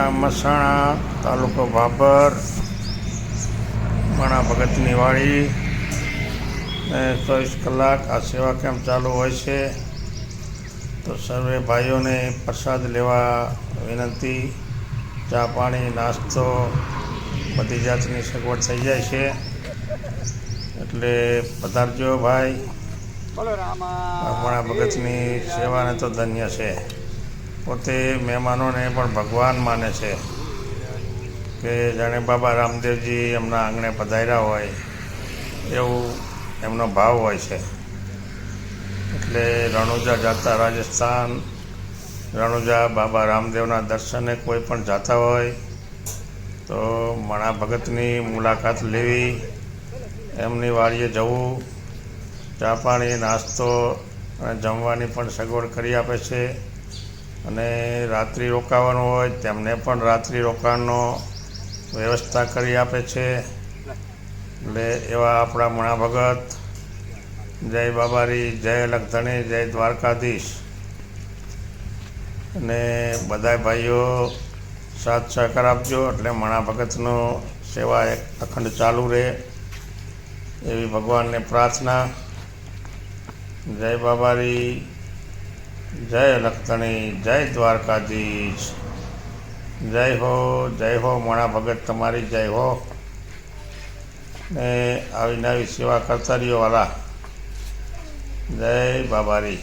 આ મસાણા તાલુકો ભાભર માણા ભગતની વાડી ચોવીસ કલાક આ સેવા કેમ્પ ચાલુ હોય છે તો સર્વે ભાઈઓને પ્રસાદ લેવા વિનંતી. ચા પાણી નાસ્તો બધી જાતની સગવડ થઈ જાય છે. એટલે પધારજો ભાઈ. આપણા ભગતની સેવાને તો ધન્ય છે. પોતે મહેમાનોને પણ ભગવાન માને છે કે જાણે બાબા રામદેવજી એમના આંગણે પધાર્યા હોય એવું એમનો ભાવ હોય છે. એટલે રણુજા જાતા રાજસ્થાન, રણુજા બાબા રામદેવના દર્શને કોઈ પણ જાતા હોય તો મણા ભગતની મુલાકાત લેવી, એમની વાડીએ જવું, ચા પાણી, નાસ્તો અને જમવાની પણ સગવડ કરી આપે છે. અને રાત્રિ રોકાવાનું હોય, તેમને પણ રાત્રિ રોકાણનો વ્યવસ્થા કરી આપે છે. એટલે એવા આપણા મણા ભગત જય બાબારી, જય લખધણી જય દ્વારકાધીશ. અને બધા ભાઈઓ સાથ સહકાર આપજો, એટલે મણા ભગતનો સેવા એક અખંડ ચાલુ રહે. એવી ભગવાનને પ્રાર્થના. જય બાબારી. જય લખતણી જય દ્વારકાધીશ. જય હો જય હો મણા ભગત તમારી, જય હો. ને આવી નવી સેવા કરતા રહ્યો વાલા. જય બાબારી.